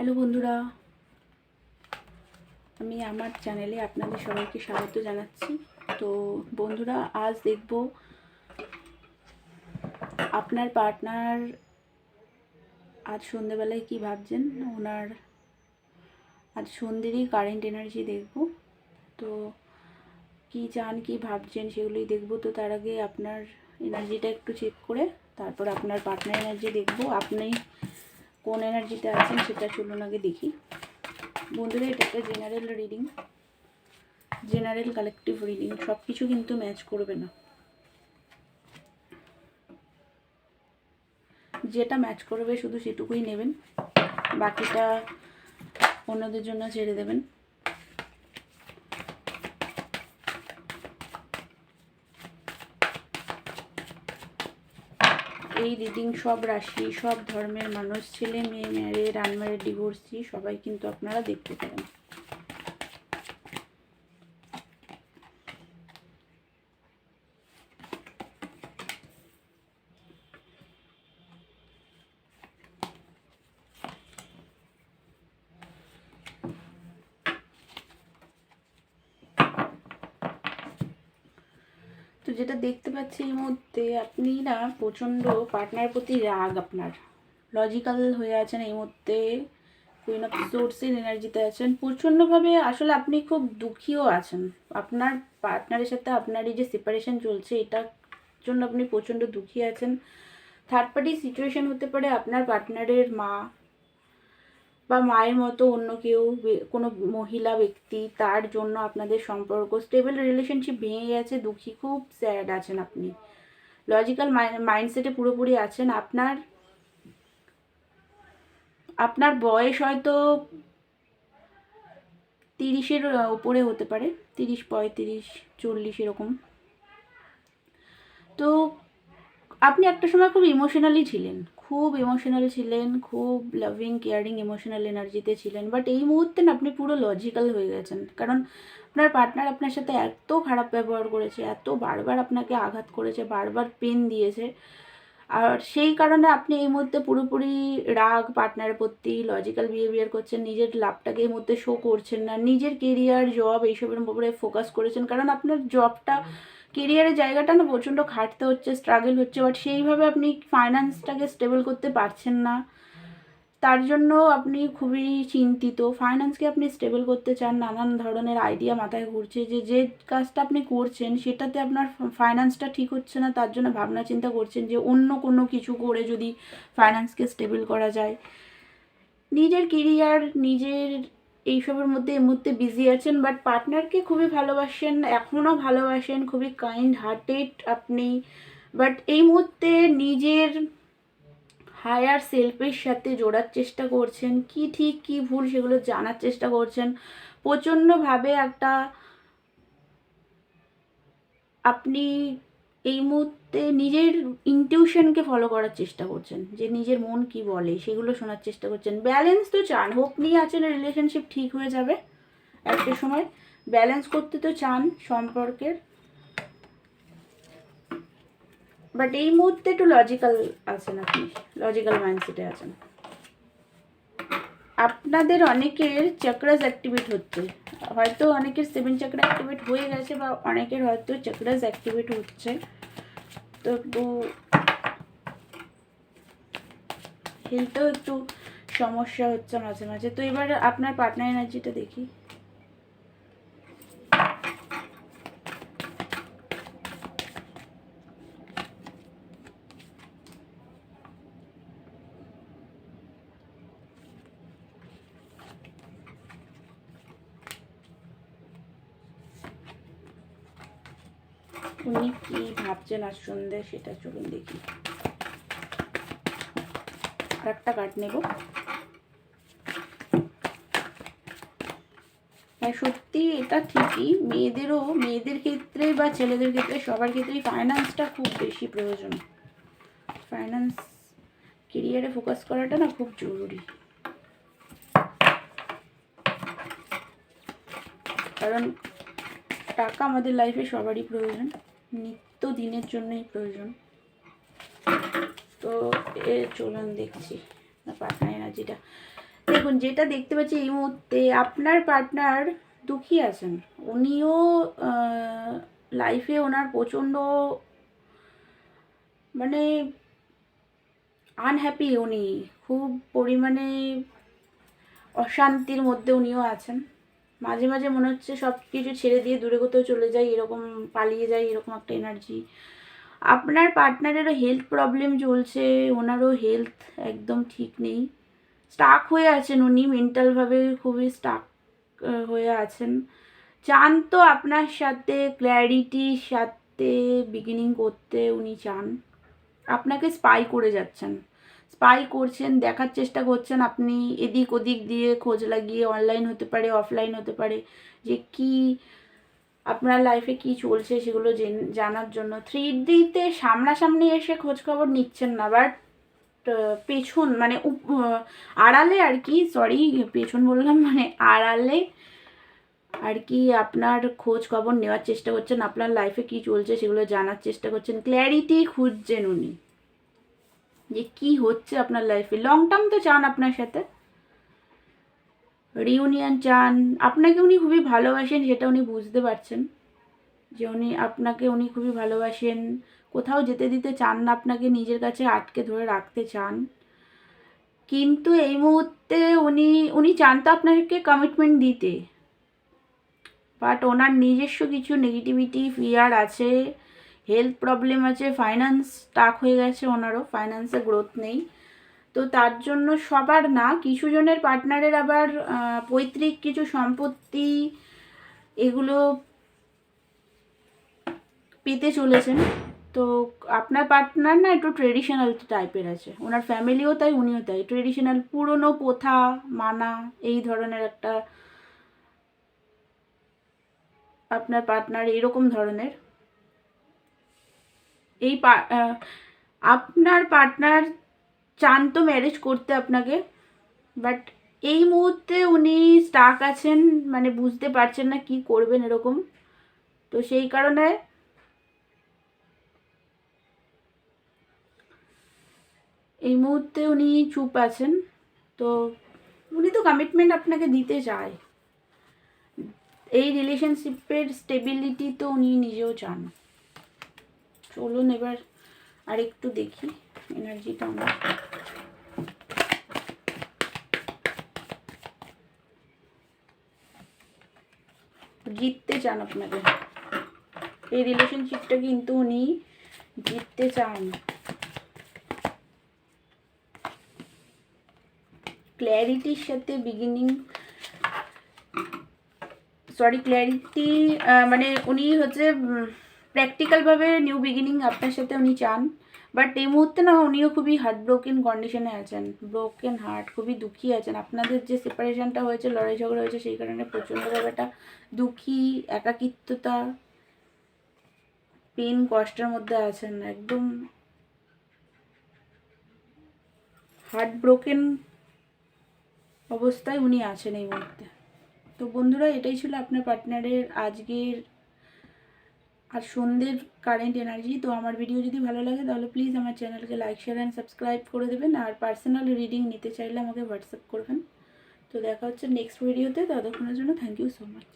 Hello বন্ধুরা, আমি আমার চ্যানেলে আপনাদের সবাইকে স্বাগত জানাচ্ছি। তো বন্ধুরা, আজ দেখব আপনার পার্টনার আজ সন্ধেবেলায় কি ভাবছেন? ওনার আজ সন্ধ্যেরই কারেন্ট এনার্জি দেখব। তো কি চান, কি ভাবছেন সেগুলোই দেখব। তো তার আগে আপনার এনার্জিটা একটু চেক করে, তারপর আপনার পার্টনার এনার্জি দেখব। আপনি কোন এনার্জিতে আছেন সেটা চলুন আগে দেখি। বন্ধুরা, এটা একটা general reading general collective reading সব কিছু কিন্তু ম্যাচ করবে না। যেটা ম্যাচ করবে শুধু সেটুকুই নেবেন, বাকিটা অন্যদের জন্য ছেড়ে দেবেন। এই রিডিং সব রাশি, সব ধর্মের মানুষ, ছেলে, মেয়ে ম্যারেড আনম্যারেড ডিভোর্সি সবাই কিন্তু আপনারা দেখতে পারেন। তো যেটা দেখতে পাচ্ছি এই মুহূর্তে, আপনি না প্রচণ্ড পার্টনার প্রতি রাগ আপনার। লজিক্যাল হয়ে আছেন এই মুহূর্তে কুইন অফ সোর্সের এনার্জিতে আছেন। প্রচণ্ডভাবে আসলে আপনি খুব দুঃখীও আছেন। আপনার পার্টনারের সাথে আপনার এই যে সেপারেশন চলছে, এটার জন্য আপনি প্রচণ্ড দুঃখী আছেন। থার্ড পার্টি সিচুয়েশন হতে পারে আপনার পার্টনারের মা বা মায়ের মতো অন্য কেউ কোনো মহিলা ব্যক্তি তার জন্য আপনাদের সম্পর্ক স্টেবল রিলেশনশিপ ভেঙে গেছে, দুঃখী, খুব স্যাড আছেন আপনি। লজিক্যাল মাইন্ডসেটে পুরোপুরি আছেন। আপনার আপনার বয়স হয়তো তিরিশের উপরে হতে পারে, তিরিশ, পঁয়ত্রিশ, চল্লিশ এরকম। তো আপনি একটা সময় খুব ইমোশনালি ছিলেন। খুব ইমোশনাল ছিলেন, খুব লাভিং কেয়ারিং ইমোশনাল এনার্জিতে ছিলেন বাট এই মুহূর্তে না আপনি পুরো লজিক্যাল হয়ে গেছেন। কারণ আপনার পার্টনার আপনার সাথে এত খারাপ ব্যবহার করেছে, এত বারবার আপনাকে আঘাত করেছে, বারবার পেন দিয়েছে। আর সেই কারণে আপনি এই মুহূর্তে পুরোপুরি রাগ পার্টনারের প্রতি লজিক্যাল বিহেভিয়ার করছেন, নিজের লাভটাকে এই মুহূর্তে শো করছেন না, নিজের কেরিয়ার জব এইসবের উপরে ফোকাস করেছেন। কারণ আপনার জবটা কেরিয়ারের জায়গাটা না প্রচণ্ড খাটতে হচ্ছে স্ট্রাগল হচ্ছে বাট সেইভাবে আপনি ফাইন্যান্সটাকে স্টেবল করতে পারছেন না। তার জন্য আপনি খুবই চিন্তিত। ফাইন্যান্সকে আপনি স্টেবল করতে চান, নানান ধরনের আইডিয়া মাথায় ঘুরছে যে যে কাজটা আপনি করছেন সেটাতে আপনার ফাইন্যান্সটা ঠিক হচ্ছে না, তার জন্য ভাবনা চিন্তা করছেন যে, অন্য কোনো কিছু করে যদি ফাইন্যান্সকে স্টেবল করা যায়। নিজের কেরিয়ার নিজের এইসবের মধ্যে, এই মুহূর্তে বিজি আছেন বাট পার্টনারকে খুবই ভালোবাসেন, এখনও ভালোবাসেন, খুবই কাইন্ড হার্টেড আপনি বাট এই মুহূর্তে নিজের হায়ার সেলফের সাথে জোড়ার চেষ্টা করছেন, কি ঠিক, কি ভুল সেগুলো জানার চেষ্টা করছেন প্রচণ্ডভাবে একটা আপনি এই মুহূর্তে নিজের ইনটিউশনকে ফলো করার চেষ্টা করছেন, যে নিজের মন কি বলে, সেগুলো শোনার চেষ্টা করছেন। ব্যালেন্স তো চান হোপ নিয়ে আছেন রিলেশনশিপ ঠিক হয়ে যাবে একটা সময়। ব্যালেন্স করতে তো চান সম্পর্কের। বাট এই মুহূর্তে একটু লজিক্যাল আছেন আপনি লজিক্যাল মাইন্ডসেটে আছেন। আপনাদের অনেকের চক্রাস অ্যাক্টিভেট হচ্ছে। হয়তো অনেকের সেভেন চক্র অ্যাক্টিভেট হয়ে গেছে বা অনেকের হয়তো চক্রাস অ্যাক্টিভেট হচ্ছে। তো একটু হেলথেও একটু সমস্যা হচ্ছে মাঝে মাঝে। তো এবার আপনার পার্টনার এনার্জিটা দেখি। উনি কি ভাবছেন আজ সন্ধ্যে সেটা চলুন দেখি। আর একটা কাট নেব। হ্যাঁ সত্যি এটা ঠিকই। মেয়েদেরও, মেয়েদের ক্ষেত্রে বা ছেলেদের ক্ষেত্রে সবার ক্ষেত্রেই ফাইন্যান্সটা খুব বেশি প্রয়োজন। ফাইন্যান্স কেরিয়ারে ফোকাস করাটা না খুব জরুরি। কারণ টাকা আমাদের লাইফে সবারই প্রয়োজন। নিত্য দিনের জন্যই প্রয়োজন। তো এ চলুন দেখছি। পার্টনার এনার্জিটা দেখুন, যেটা দেখতে পাচ্ছি এই মুহূর্তে আপনার পার্টনার দুঃখী আছেন। উনিও লাইফে ওনার প্রচণ্ড মানে আনহ্যাপি উনি। খুব পরিমাণে অশান্তির মধ্যে উনিও আছেন। মাঝে মাঝে মনে হচ্ছে সব কিছু ছেড়ে দিয়ে দূরে কোথাও চলে যায় এরকম পালিয়ে যায় এরকম একটা এনার্জি আপনার পার্টনারেরও হেলথ প্রবলেম চলছে, ওনারও হেলথ একদম ঠিক নেই। স্টাক হয়ে আছেন উনি মেন্টালভাবে খুবই স্টাক হয়ে আছেন। চান তো আপনার সাথে ক্ল্যারিটির সাথে বিগিনিং করতে উনি চান। আপনাকে স্পাই করে যাচ্ছেন। স্পাই করছেন, দেখার চেষ্টা করছেন, আপনি এদিক ওদিক দিয়ে খোঁজ লাগিয়ে অনলাইন হতে পারে অফলাইন হতে পারে, যে কি আপনার লাইফে কি চলছে সেগুলো জানার জন্য। থ্রি ডিতে সামনাসামনি এসে খোঁজ খবর নিচ্ছেন না বাট পেছন মানে আড়ালে আর কি সরি পেছন বললাম মানে আড়ালে আর কি আপনার খোঁজ খবর নেওয়ার চেষ্টা করছেন, আপনার লাইফে কি চলছে সেগুলো জানার চেষ্টা করছেন। ক্ল্যারিটি খুঁজছেন উনি। যে কি হচ্ছে আপনার লাইফে লং টার্ম তো চান আপনার সাথে। রিউনিয়ন চান। আপনাকে উনি খুবই ভালোবাসেন, সেটা উনি বুঝতে পারছেন। যে উনি, আপনাকে উনি খুবই ভালোবাসেন। কোথাও যেতে দিতে চান না, আপনাকে নিজের কাছে আটকে ধরে রাখতে চান। কিন্তু এই মুহূর্তে উনি উনি চান তো আপনাকে কমিটমেন্ট দিতে। বাট ওনার নিজস্ব কিছু নেগেটিভিটি ফিয়ার আছে। হেলথ প্রবলেম আছে ফাইন্যান্স স্টাক হয়ে গেছে ওনারও ফাইন্যান্সে গ্রোথ নেই। তো তার জন্য সবার না, কিছু জনের পার্টনারের আবার পৈতৃক কিছু সম্পত্তি এগুলো পেতে চলেছেন। তো আপনার পার্টনার না একটু ট্রেডিশনাল টাইপের আছে, ওনার ফ্যামিলিও তাই, উনিও তাই। ট্রেডিশনাল পুরনো প্রথা, মানা, এই ধরনের একটা আপনার পার্টনার এরকম ধরনের। এই আপনার পার্টনার চান তো ম্যারেজ করতে আপনাকে বাট এই মুহূর্তে উনি স্টাক আছেন মানে বুঝতে পারছেন না কি করবেন এরকম। তো সেই কারণে এই মুহূর্তে উনি চুপ আছেন। তো উনি তো কমিটমেন্ট আপনাকে দিতে চায়। এই রিলেশনশিপের স্টেবিলিটি তো উনি নিজেও চান। চলুন এবার আর একটু দেখি এনার্জিটা আমার। জিততে চান আপনাকে এই রিলেশনশিপটা কিন্তু উনি জিততে চান। ক্ল্যারিটির সাথে বিগিনিং সরি ক্ল্যারিটি মানে উনি হচ্ছে প্র্যাকটিক্যালভাবে নিউ বিগিনিং আপনার সাথে উনি চান বাট এই মুহূর্তে না উনিও খুবই হার্ট ব্রোকেন কন্ডিশনে আছেন। ব্রোকেন হার্ট খুবই দুঃখী আছেন। আপনাদের যে সেপারেশনটা হয়েছে, লড়াই ঝগড়া হয়েছে, সেই কারণে প্রচণ্ডভাবে একটা দুঃখী, একাকিত্বতা পেন কষ্টের মধ্যে আছেন। একদম হার্ট ব্রোকেন অবস্থায় উনি আছেন এই মুহূর্তে। তো বন্ধুরা, এটাই ছিল আপনার পার্টনারের আজকের আর সন্ধ্যের কারেন্ট এনার্জি তো আমার ভিডিও যদি ভালো লাগে, তাহলে প্লিজ আমার চ্যানেলকে লাইক শেয়ার অ্যান্ড সাবস্ক্রাইব করে দেবেন। আর পার্সোনাল রিডিং নিতে চাইলে আমাকে হোয়াটসঅ্যাপ করবেন। তো দেখা হচ্ছে নেক্সট ভিডিওতে ততক্ষণের জন্য থ্যাংক ইউ সো মাচ